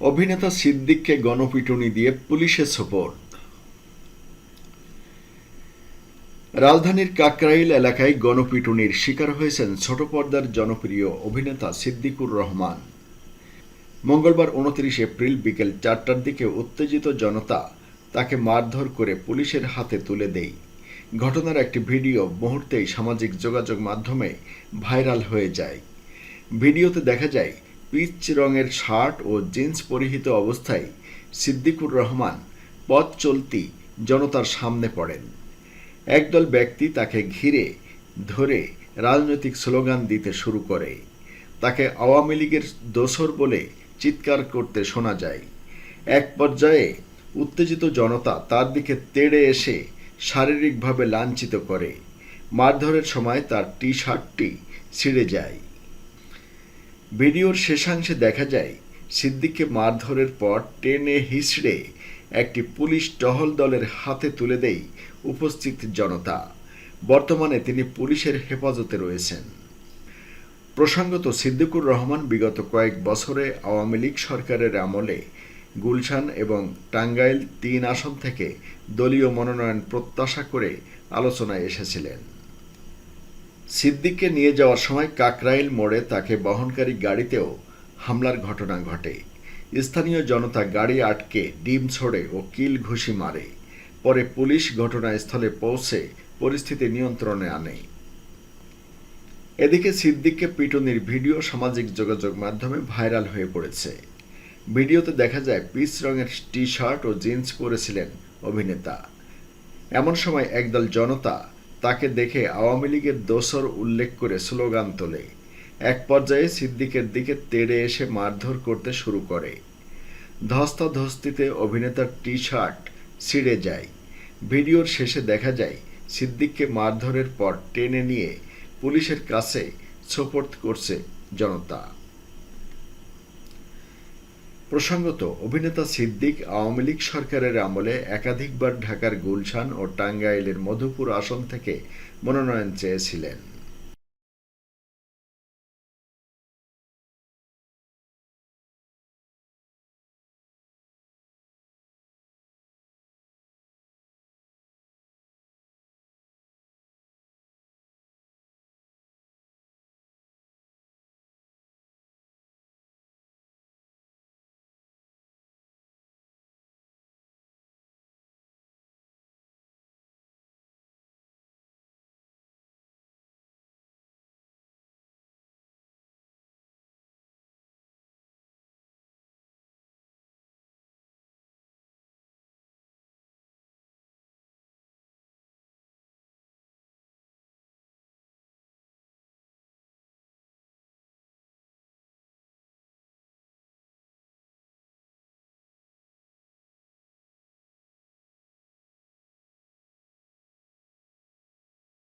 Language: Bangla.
অভিনেতা সিদ্দিককে গণপিটুনি দিয়ে পুলিশে সোপর্দ। রাজধানীর কাকরাইল এলাকায় গণপিটুনির শিকার হয়েছেন ছোট পর্দার জনপ্রিয় অভিনেতা সিদ্দিকুর রহমান। মঙ্গলবার উনত্রিশ এপ্রিল বিকেল চারটার দিকে উত্তেজিত জনতা তাকে মারধর করে পুলিশের হাতে তুলে দেয়। ঘটনার একটি ভিডিও মুহূর্তেই সামাজিক যোগাযোগ মাধ্যমে ভাইরাল হয়ে যায়। ভিডিওতে দেখা যায়, পিচ রঙের শার্ট ও জিন্স পরিহিত অবস্থায় সিদ্দিকুর রহমান পথ চলতি জনতার সামনে পড়েন। একদল ব্যক্তি তাকে ঘিরে ধরে রাজনৈতিক স্লোগান দিতে শুরু করে। তাকে আওয়ামী লীগের দোসর বলে চিৎকার করতে শোনা যায়। এক পর্যায়ে উত্তেজিত জনতা তার দিকে তেড়ে এসে শারীরিকভাবে লাঞ্ছিত করে। মারধরের সময় তার টি শার্টটি ছিঁড়ে যায়। ভিডিওর শেষাংশে দেখা যায়, সিদ্দিককে মারধরের পর টেনে হিসড়ে একটি পুলিশ টহল দলের হাতে তুলে দেয় উপস্থিত জনতা। বর্তমানে তিনি পুলিশের হেফাজতে রয়েছেন। প্রসঙ্গত, সিদ্দিকুর রহমান বিগত কয়েক বছরে আওয়ামী লীগ সরকারের আমলে গুলশান এবং টাঙ্গাইল তিন আসন থেকে দলীয় মনোনয়ন প্রত্যাশা করে আলোচনায় এসেছিলেন। সিদ্দিককে নিয়ে যাওয়ার সময় কাকরাইল মোড়ে তাকে বহনকারী গাড়িতেও হামলার ঘটনা ঘটে। স্থানীয় জনতা গাড়ি আটকে ডিম ছড়ে ও কিল ঘুষি মারে। পরে পুলিশ ঘটনাস্থলে পৌঁছে পরিস্থিতি নিয়ন্ত্রণে আনে। এদিকে সিদ্দিককে পিটুনির ভিডিও সামাজিক যোগাযোগ মাধ্যমে ভাইরাল হয়ে পড়েছে। ভিডিওতে দেখা যায় পিচ রঙের টি শার্ট ও জিন্স পরেছিলেন অভিনেতা। এমন সময় একদল জনতা তাকে দেখে আওয়ামী লীগের দোসর উল্লেখ করে স্লোগান তোলে। এক পর্যায়ে সিদ্দিকের দিকে তেড়ে এসে মারধর করতে শুরু করে। ধস্তাধস্তিতে অভিনেতার টি শার্ট ছিঁড়ে যায়। ভিডিওর শেষে দেখা যায়, সিদ্দিককে মারধরের পর টেনে নিয়ে পুলিশের কাছে সোপর্দ করছে জনতা। প্রসঙ্গত, অভিনেতা সিদ্দিক আওয়ামী লীগ সরকারের আমলে একাধিকবার ঢাকার গুলশান ও টাঙ্গাইলের মধুপুর আসন থেকে মনোনয়ন চেয়েছিলেন।